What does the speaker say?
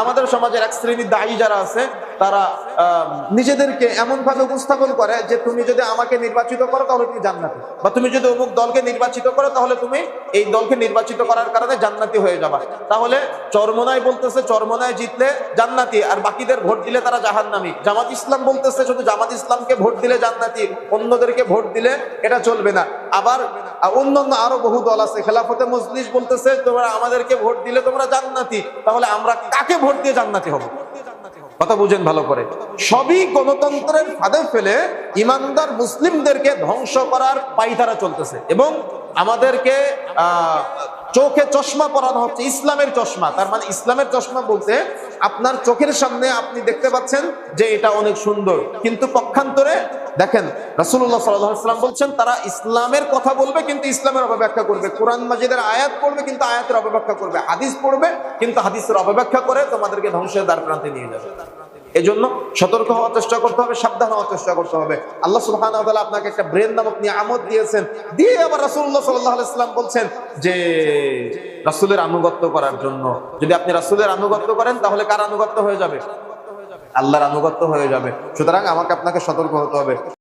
আমাদের সমাজের এক শ্রেণির দায়ী যারা আছে তারা নিজেদেরকে এমন ভাবে উপস্থাপন করে যে তুমি যদি আমাকে নির্বাচিত করো তাহলে তুমি জান্নাতি। বা তুমি যদি অমুক দলকে নির্বাচিত করো তাহলে তুমি এই দলকে নির্বাচিত করার কারণে জান্নাতি হয়ে যাবা। তাহলে চরমনায় বলতেছে চরমনায় জিতলে জান্নাতি, আর বাকিদের ভোট দিলে তারা জাহান্নামী। জামাত ইসলাম বলতেছে, শুধু জামাত ইসলামকে ভোট দিলে জান্নাতি, অন্যদেরকে ভোট দিলে এটা চলবে না। আবার অন্যান্য আরও বহু দল আছে, খেলাফতে মজলিস বলতেছে, তোমরা আমাদেরকে ভোট দিলে তোমরা জান্নাতি, তাহলে আমরা কাকে ভোট দিয়ে জান্নাতি হব? কথা বুঝেন ভালো করে। সবই গণতন্ত্রের ফাঁদে ফেলে ইমানদার মুসলিমদেরকে ধ্বংস করার পাইতারা চলতেছে এবং আমাদেরকে চোখে চশমা পরানো হচ্ছে, ইসলামের চশমা। তার মানে ইসলামের চশমা বলতে আপনার চোখের সামনে আপনি দেখতে পাচ্ছেন যে এটা অনেক সুন্দর। কিন্তু পক্ষান্তরে দেখেন রাসুল্লাহ সাল্লাম বলছেন, তারা ইসলামের কথা বলবে কিন্তু ইসলামের অপব্যাখ্যা করবে। কোরআন মাজিদের আয়াত পড়বে কিন্তু আয়াতের অপব্যাখ্যা করবে। হাদিস পড়বে কিন্তু হাদিসের অপব্যাখ্যা করে তোমাদেরকে ধ্বংসের দ্বার প্রান্তে নিয়ে যাবে। এজন্য সতর্ক হওয়ার চেষ্টা করতে হবে, সাবধান হওয়ার চেষ্টা করতে হবে। আল্লাহ সুলহান আপনাকে একটা ব্রেন নামক নিয়ে আমদ দিয়েছেন। দিয়ে আবার রাসুল্লাহ সাল্লাহ ইসলাম বলছেন যে, রাসুলের আনুগত্য করার জন্য। যদি আপনি রাসুলের আনুগত্য করেন, তাহলে কার আনুগত্য হয়ে যাবে? আল্লাহর আনুগত্য হয়ে যাবে। সুতরাং আমাকে আপনাকে সতর্ক হতে হবে।